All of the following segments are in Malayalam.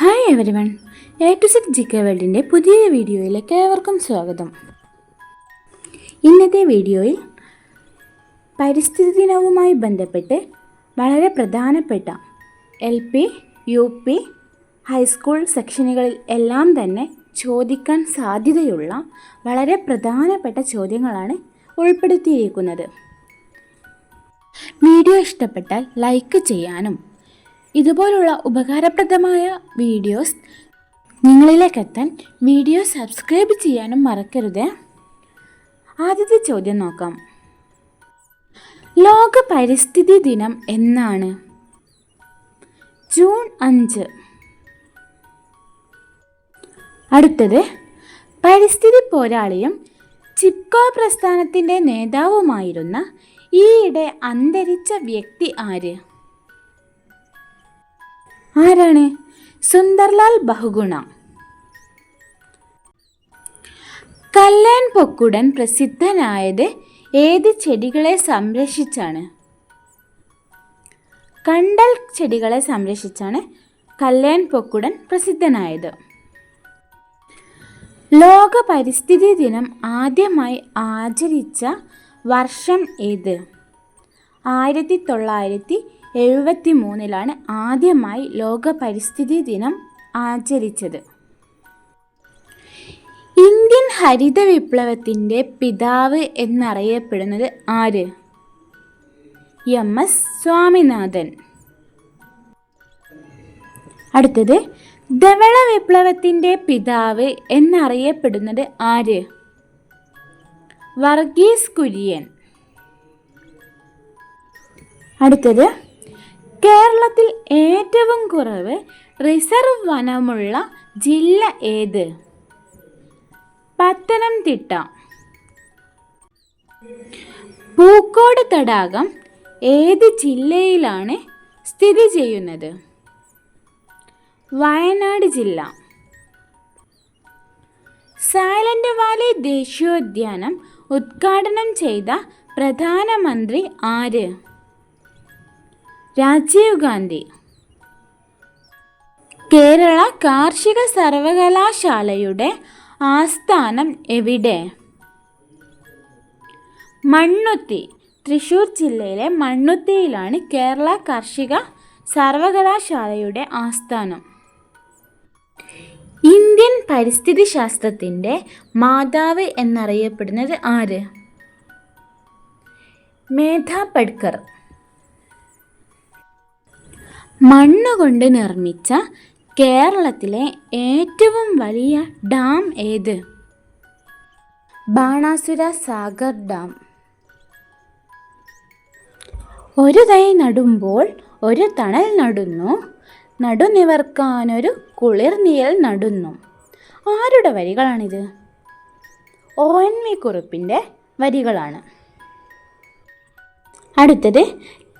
Hi every one A to Z G K വേൾഡിന്റെ പുതിയ വീഡിയോയിലേക്ക് ഏവർക്കും സ്വാഗതം. ഇന്നത്തെ വീഡിയോയിൽ പരിസ്ഥിതി ദിനവുമായി ബന്ധപ്പെട്ട് വളരെ പ്രധാനപ്പെട്ട L P U P high school സെക്ഷനുകളിൽ എല്ലാം തന്നെ ചോദിക്കാൻ സാധ്യതയുള്ള വളരെ പ്രധാനപ്പെട്ട ചോദ്യങ്ങളാണ് ഉൾപ്പെടുത്തിയിരിക്കുന്നത്. വീഡിയോ ഇഷ്ടപ്പെട്ടാൽ ലൈക്ക് ചെയ്യാനും ഇതുപോലുള്ള ഉപകാരപ്രദമായ വീഡിയോസ് നിങ്ങളിലേക്ക് എത്താൻ വീഡിയോ സബ്സ്ക്രൈബ് ചെയ്യാനും മറക്കരുത്. ആദ്യത്തെ ചോദ്യം നോക്കാം. ലോക പരിസ്ഥിതി ദിനം എന്നാണ്? ജൂൺ അഞ്ച്. അടുത്തത് പരിസ്ഥിതി പോരാളിയും ചിപ്കോ പ്രസ്ഥാനത്തിന്റെ നേതാവുമായിരുന്ന ഈയിടെ അന്തരിച്ച വ്യക്തി ആര്? ആരാണ്? സുന്ദർലാൽ ബഹുഗുണ. കല്ലാൻ പൊക്കുടൻ പ്രസിദ്ധനായത് ഏത് ചെടികളെ സംരക്ഷിച്ചാണ്? കണ്ടൽ ചെടികളെ സംരക്ഷിച്ചാണ് കല്ലാൻ പൊക്കുടൻ പ്രസിദ്ധനായത്. ലോക പരിസ്ഥിതി ദിനം ആദ്യമായി ആചരിച്ച വർഷം ഏത്? ആയിരത്തി തൊള്ളായിരത്തി എഴുപത്തി മൂന്നിലാണ് ആദ്യമായി ലോക പരിസ്ഥിതി ദിനം ആചരിച്ചത്. ഇന്ത്യൻ ഹരിത വിപ്ലവത്തിന്റെ പിതാവ് എന്നറിയപ്പെടുന്നത് ആര്? എം. എസ്. സ്വാമിനാഥൻ. അടുത്തത് ധവള വിപ്ലവത്തിന്റെ പിതാവ് എന്നറിയപ്പെടുന്നത് ആര്? വർഗീസ് കുര്യൻ. അടുത്തത് കേരളത്തിൽ ഏറ്റവും കുറവ് റിസർവ് വനമുള്ള ജില്ല ഏത്? പത്തനംതിട്ട. പൂക്കോട് തടാകം ഏത് ജില്ലയിലാണ് സ്ഥിതി ചെയ്യുന്നത്? വയനാട് ജില്ല. സൈലന്റ് വാലി ദേശീയോദ്യാനം ഉദ്ഘാടനം ചെയ്ത പ്രധാനമന്ത്രി ആര്? രാജീവ് ഗാന്ധി. കേരള കാർഷിക സർവകലാശാലയുടെ ആസ്ഥാനം എവിടെ? മണ്ണുത്തി. തൃശൂർ ജില്ലയിലെ മണ്ണുത്തിയിലാണ് കേരള കാർഷിക സർവകലാശാലയുടെ ആസ്ഥാനം. ഇന്ത്യൻ പരിസ്ഥിതി ശാസ്ത്രത്തിന്റെ മാതാവ് എന്നറിയപ്പെടുന്നത് ആര്? മേധാ മേധ പട്കർ മണ്ണുകൊണ്ട് നിർമ്മിച്ച കേരളത്തിലെ ഏറ്റവും വലിയ ഡാം ഏത്? ബാണാസുര സാഗർ ഡാം. ഒരു തൈ നടുമ്പോൾ ഒരു തണൽ നടുന്നു. നടുനിവർക്കാനൊരു കുളിർനിയൽ നടുന്നു. ആരുടെ വരികളാണിത്? ഒ എൻ വി കുറുപ്പിന്റെ വരികളാണ്. അടുത്തത്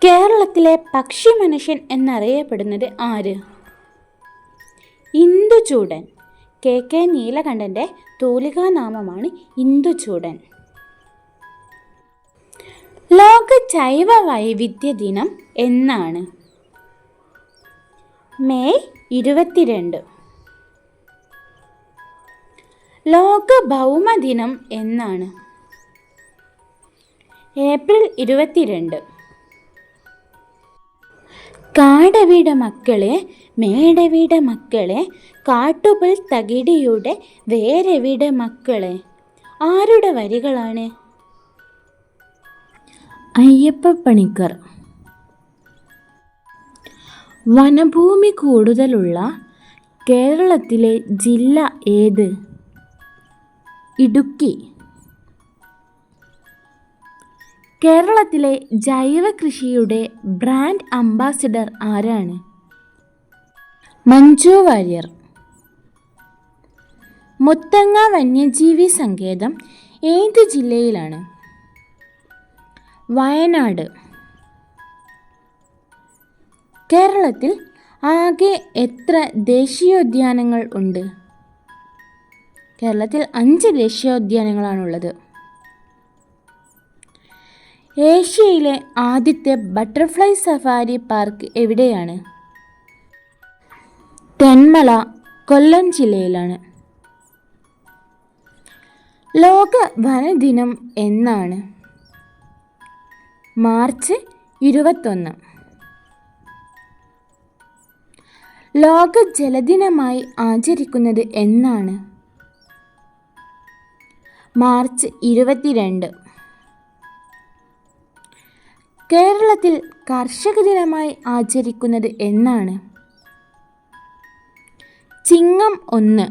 കേരളത്തിലെ പക്ഷി മനുഷ്യൻ എന്നറിയപ്പെടുന്നത് ആര്? ഇന്ദുചൂടൻ. കെ കെ നീലകണ്ഠന്റെ തൂലികാനാമമാണ് ഇന്ദുചൂടൻ. ലോക ജൈവ വൈവിധ്യ ദിനം എന്നാണ്. മെയ് ഇരുപത്തിരണ്ട്. ലോക ഭൗമദിനം എന്നാണ്. ഏപ്രിൽ ഇരുപത്തിരണ്ട്. കാടവിട മക്കളെ മേടവിട മക്കളെ കാട്ടുപുൽ തകിടിയുടെ വേരവീട മക്കളെ. ആരുടെ വരികളാണ്? അയ്യപ്പ പണിക്കർ വനഭൂമി കൂടുതലുള്ള കേരളത്തിലെ ജില്ല ഏത്? ഇടുക്കി. കേരളത്തിലെ ജൈവ കൃഷിയുടെ ബ്രാൻഡ് അംബാസിഡർ ആരാണ്? മഞ്ജു വാര്യർ. മുത്തങ്ങ വന്യജീവി സങ്കേതം ഏത് ജില്ലയിലാണ്? വയനാട്. കേരളത്തിൽ ആകെ എത്ര ദേശീയോദ്യാനങ്ങൾ ഉണ്ട്? കേരളത്തിൽ അഞ്ച് ദേശീയോദ്യാനങ്ങളാണുള്ളത്. ഏഷ്യയിലെ ആദ്യത്തെ ബട്ടർഫ്ലൈ സഫാരി പാർക്ക് എവിടെയാണ്? തെന്മല കൊല്ലം ജില്ലയിലാണ്. ലോക വനദിനം എന്നാണ്. മാർച്ച് ഇരുപത്തൊന്ന്. ലോക ജലദിനമായി ആചരിക്കുന്നത് എന്നാണ്. മാർച്ച് ഇരുപത്തിരണ്ട്. കേരളത്തിൽ കർഷക ദിനമായി ആചരിക്കുന്നത് എന്നാണ്. ചിങ്ങം ഒന്ന്.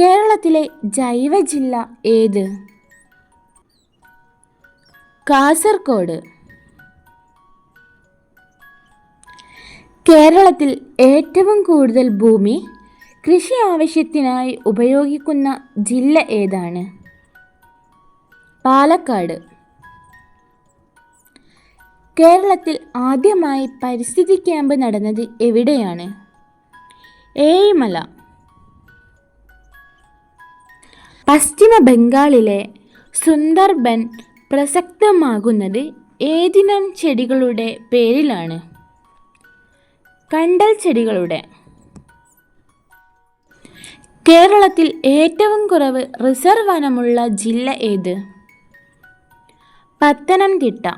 കേരളത്തിലെ ജൈവ ജില്ല ഏത്? കാസർഗോഡ്. കേരളത്തിൽ ഏറ്റവും കൂടുതൽ ഭൂമി കൃഷി ആവശ്യത്തിനായി ഉപയോഗിക്കുന്ന ജില്ല ഏതാണ്? പാലക്കാട്. കേരളത്തിൽ ആദ്യമായി പരിസ്ഥിതി ക്യാമ്പ് നടന്നത് എവിടെയാണ്? ഏഴിമല. പശ്ചിമ ബംഗാളിലെ സുന്ദർബൻ പ്രസക്തമാകുന്നത് ഏതിനം ചെടികളുടെ പേരിലാണ്? കണ്ടൽ ചെടികളുടെ. കേരളത്തിൽ ഏറ്റവും കുറവ് റിസർവ് വനമുള്ള ജില്ല ഏത്? പത്തനംതിട്ട.